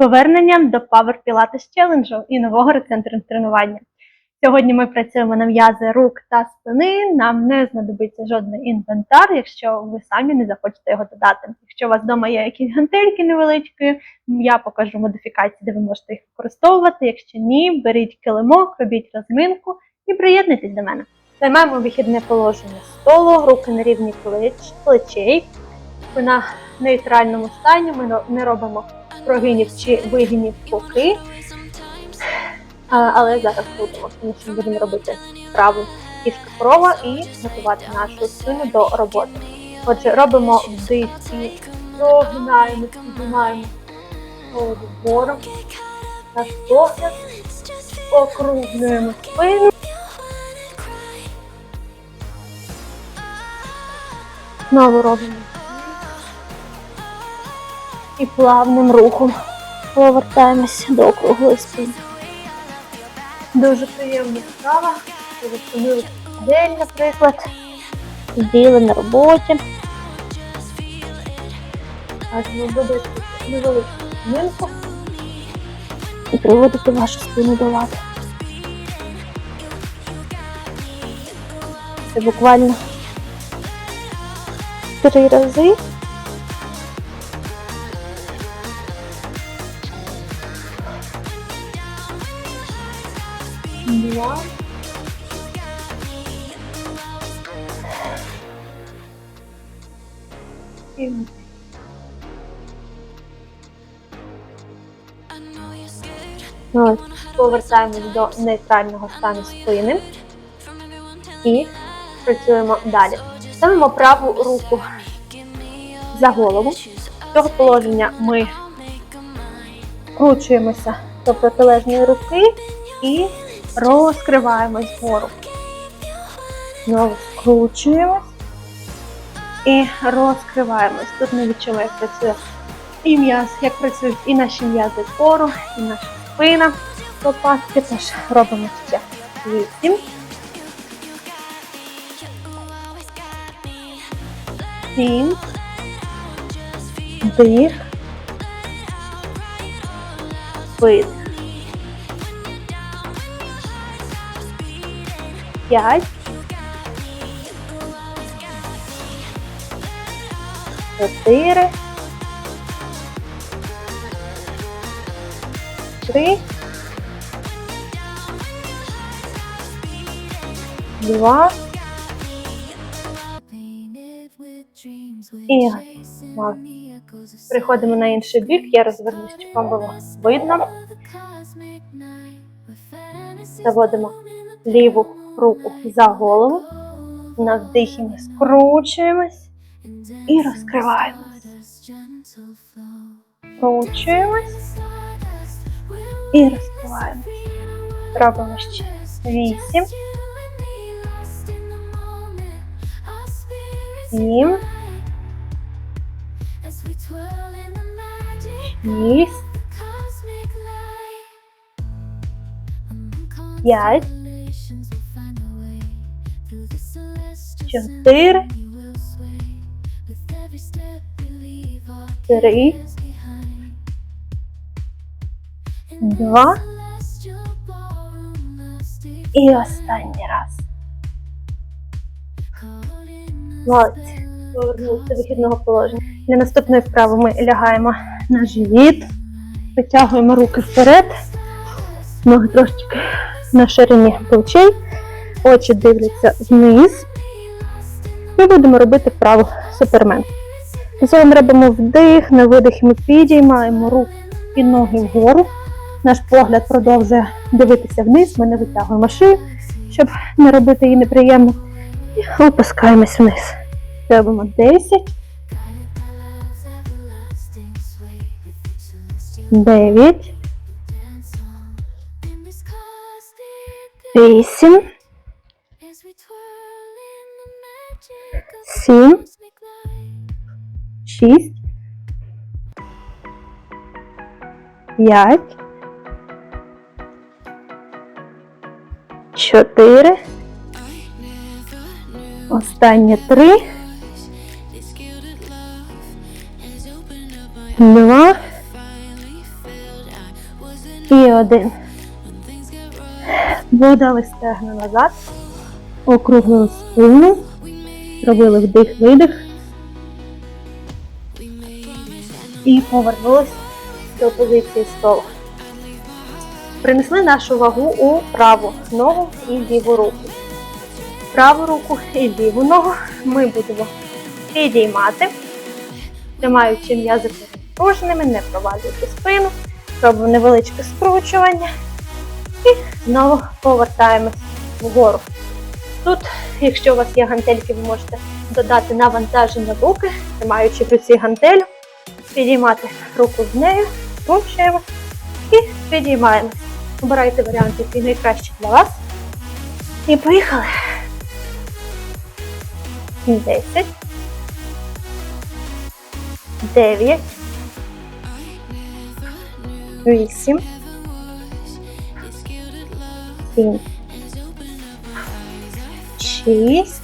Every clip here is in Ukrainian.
поверненням до Power Pilates Challenge і нового рецентру тренування. Сьогодні ми працюємо на м'язи рук та спини. Нам не знадобиться жодний інвентар, якщо ви самі не захочете його додати. Якщо у вас вдома є якісь гантельки невеличкі, я покажу модифікації, де ви можете їх використовувати. Якщо ні, беріть килимок, робіть розминку і приєднуйтесь до мене. Займаємо вихідне положення столу, руки на рівні плеч, плечей. Спина в нейтральному стані. Ми не робимо прогинів чи вигинів боки. А, Але зараз будемо, що будемо робити вправу кішка корова і готувати нашу спину до роботи. Отже, робимо вдих і прогинаємо, піднімаємо голову вгору. Наш погляд, округлюємо спину. Знову робимо. І плавним рухом повертаємося до округлої спини. Дуже приємна справа. Коли день, наприклад. Сиділи на роботі. Аж ви будете невелику змінку і приводити вашу спину до ладу. Це буквально три рази. Два. І Ось, повертаємось до нейтрального стану спини і працюємо далі. Ставимо праву руку за голову. З цього положення ми кручуємося до протилежної руки і розкриваємось вгору. Знову скручуємось і розкриваємось. Тут ми відчуваємо, як працює і м'яз, як працюють і наші м'язи кору, і наша спина. Лопатки теж робимо ще вісім. Сім. Дих. Видих. П'ять. Чотири. Три. Два. І. Приходимо на інший бік, я розвернусь, щоб вам було видно. Заводимо ліву руку за голову. На вдихі скручуємось і розкриваємось. Скручуємось і розкриваємось. Робимо ще вісім, сім, шість, п'ять, чотири, три, два і останній раз. Молодці. Повернулися до вихідного положення. Для наступної вправи ми лягаємо на живіт, витягуємо руки вперед, ноги трошечки на ширині плечей, очі дивляться вниз. Ми будемо робити вправу супермен. Ми робимо вдих, на видих ми підіймаємо руки і ноги вгору. Наш погляд продовжує дивитися вниз, ми не витягуємо шию, щоб не робити її неприємно. І опускаємось вниз. Робимо 10, 9, 8, 7, 6, 5, 4, Останнє три. Два. один. Подали стегна назад. Округлили спину. Робили вдих-видих. І повернулись до позиції столу. Принесли нашу вагу у праву ногу і ліву руку. Праву руку і ліву ногу ми будемо підіймати, тримаючи м'язи порожними, не провалюючи спину, робимо невеличке скручування і знову повертаємось вгору. Тут, якщо у вас є гантельки, ви можете додати навантаження руки, тримаючи руці гантелю, підіймати руку з нею, скручуємо і підіймаємось. Обирайте варіант, який найкращий для вас. І поїхали. 10. 9. 8. 7. 6.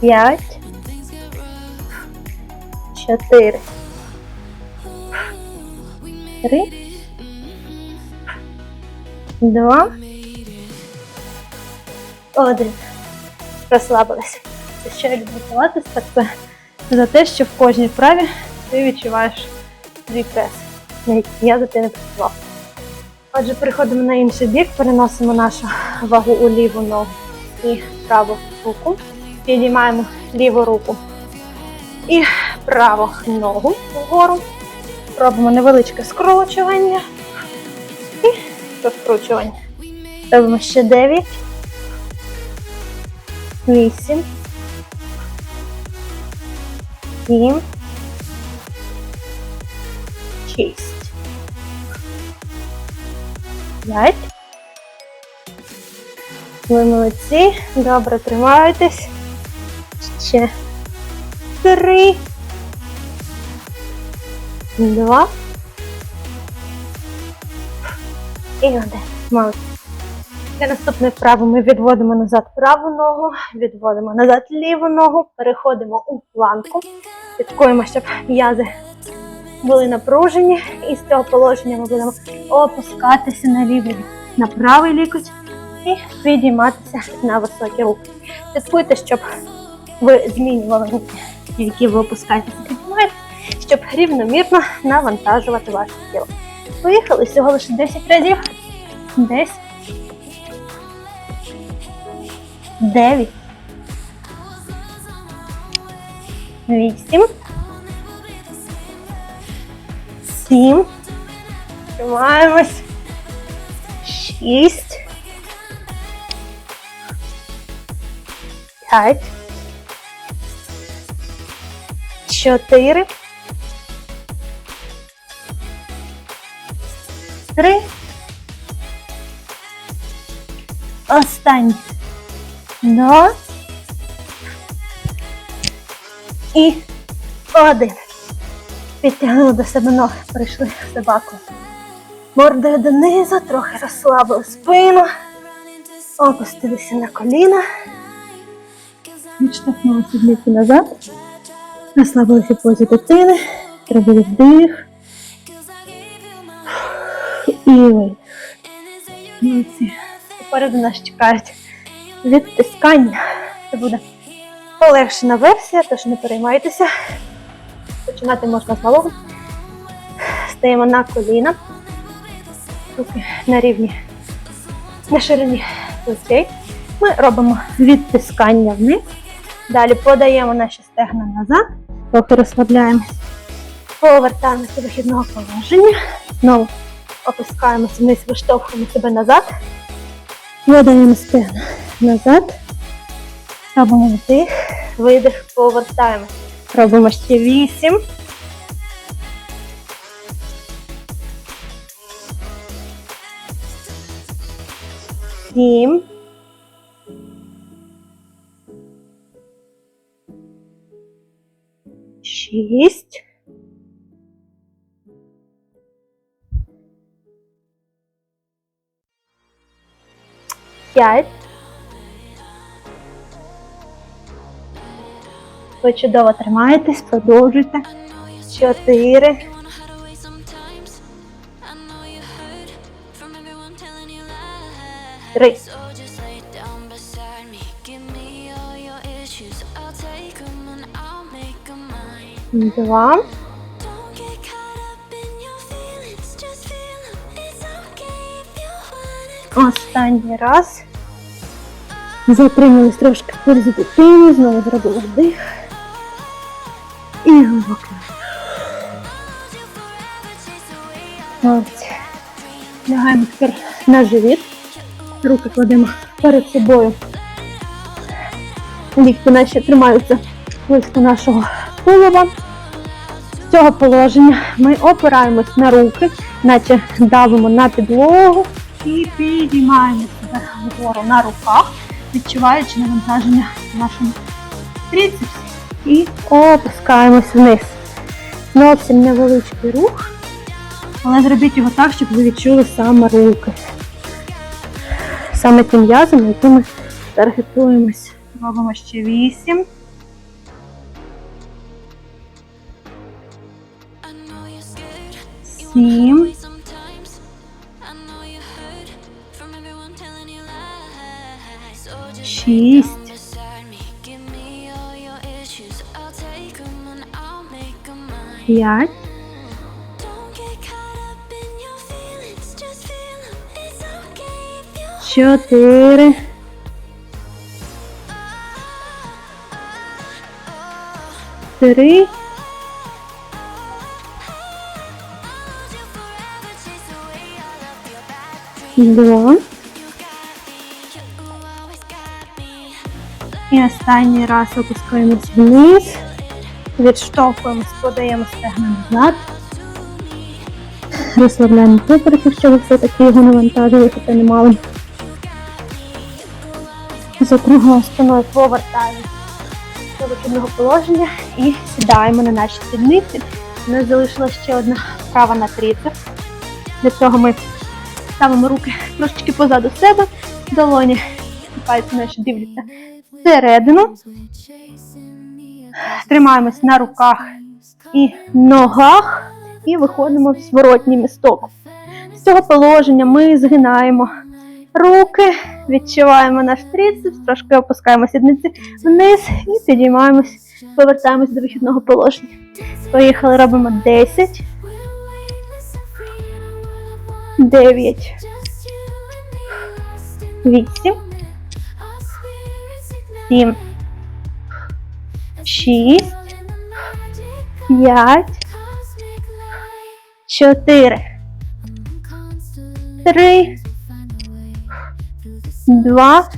5. 4. 3. Два. Один. Розслабилися. Це що я так це за те, що в кожній вправі ти відчуваєш свій прес, я за ти не працював. Отже, переходимо на інший бік, переносимо нашу вагу у ліву ногу і праву руку. Підіймаємо ліву руку і праву ногу вгору. Робимо невеличке скручування і розкручування. Робимо ще 9, 8, 7, 6, 5. Ви молодці. Добре тримаєтесь. Ще 3, 2, і один. Молодці. Для наступної вправи ми відводимо назад праву ногу, відводимо назад ліву ногу, переходимо у планку, слідкуємо, щоб м'язи були напружені. І з цього положення ми будемо опускатися на лівий, на правий лікоть і підійматися на високі руки. Слідкуйте, щоб ви змінювали руки, які ви опускаєтеся, піднімаєте, щоб рівномірно навантажувати ваше тіло. Поїхали всього лише 10 разів. 10. 9. 8. 7. Тримаємось. 6. 5. 4. Три. Останній. Два. І один. Підтягнули до себе ноги, прийшли собаку. Мордою донизу, трохи розслабили спину. Опустилися на коліна. Відштовхнули сідниці назад. Розслабилися позі дитини. Зробили вдих. І видих. Попереду нас чекають відтискання. Це буде полегшена версія, тож не переймайтеся. Починати можна з малого. Стаємо на коліна. Руки на рівні, на ширині плечей. Ми робимо відтискання вниз. Далі подаємо наші стегна назад, трохи розслабляємось. Повертаємося до вихідного положення. Знову опускаємося вниз, виштовхуємо себе назад. Видаємо стегна назад. Робимо вдих, видих, повертаємо. Робимо ще вісім. Сім. Шість. П'ять. Ви чудово тримаєтесь, продовжуйте. Чотири. Три. Два. Останній раз. Затримались трошки пульс дитини, знову зробили вдих. І глибоко. Лягаємо тепер на живіт. Руки кладемо перед собою. Лікті наші тримаються близько нашого тулова. З цього положення ми опираємось на руки, наче давимо на підлогу і підіймаємося вгору на руках, відчуваючи навантаження в нашому трицепсі. І опускаємось вниз. Зовсім невеличкий рух, але зробіть його так, щоб ви відчули саме руки. Саме ті м'язи, на які ми таргетуємось. Робимо ще вісім. Сім. hide your bad dreams. Два. You got me. You always got me. І останній раз опускаємось вниз. Відштовхуємось, подаємо стегна назад. Розслабляємо поперек, якщо ви все-таки його навантажили, хоча не мали. З округлою спиною повертаємось до вихідного положення і сідаємо на наші сідниці. У нас залишилася ще одна вправа на трицеп. Для цього ми ставимо руки трошечки позаду себе, долоні пальці наші дивляться всередину. Тримаємось на руках і ногах і виходимо в зворотній місток. З цього положення ми згинаємо руки, відчуваємо наш трицепс, трошки опускаємо сідниці вниз і підіймаємось, повертаємось до вихідного положення. Поїхали, робимо 10, 9, 8, 7, 6, 5, 4, 3, 2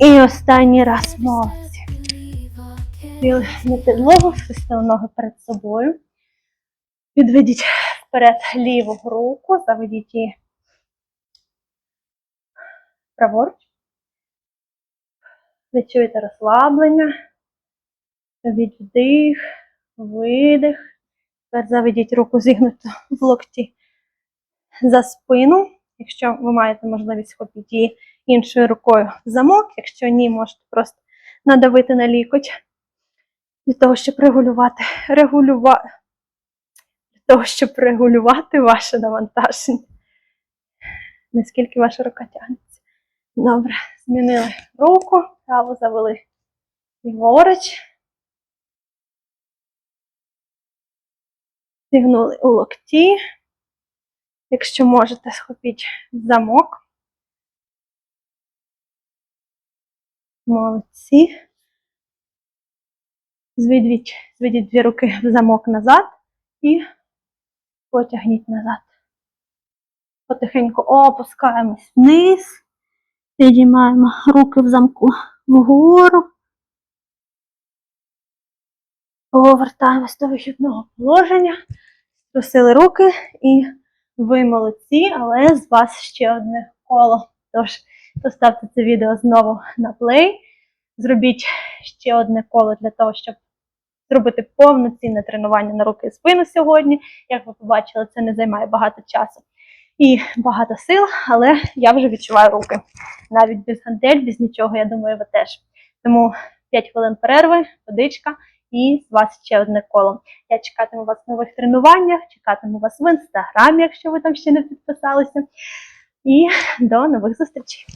і останній раз молодці. Сіли на підлогу, схрестили ноги перед собою. Підведіть вперед ліву руку, заведіть її праворуч. Відчуєте розслаблення. Робіть видих. Тепер заведіть руку зігнуту в локті за спину. Якщо ви маєте можливість схопіть її іншою рукою в замок, якщо ні, можете просто надавити на лікоть для того, щоб регулювати, регулювати, для того, щоб регулювати ваше навантаження. Наскільки ваша рука тягнеться. Добре, змінили руку, праву завели ліворуч. Зігнули у локті. Якщо можете, схопіть замок. Молодці. Зведіть, зведіть дві руки в замок назад і потягніть назад. Потихеньку опускаємось вниз, підіймаємо руки в замку вгору. Повертаємось до вихідного положення. Струсили руки і ви молодці, але з вас ще одне коло. Тож поставте це відео знову на плей. Зробіть ще одне коло для того, щоб зробити повноцінне тренування на руки і спину сьогодні. Як ви побачили, це не займає багато часу і багато сил, але я вже відчуваю руки. Навіть без гантель, без нічого, я думаю, ви теж. Тому 5 хвилин перерви, водичка і з вас ще одне коло. Я чекатиму вас в нових тренуваннях, чекатиму вас в інстаграмі, якщо ви там ще не підписалися. І до нових зустрічей!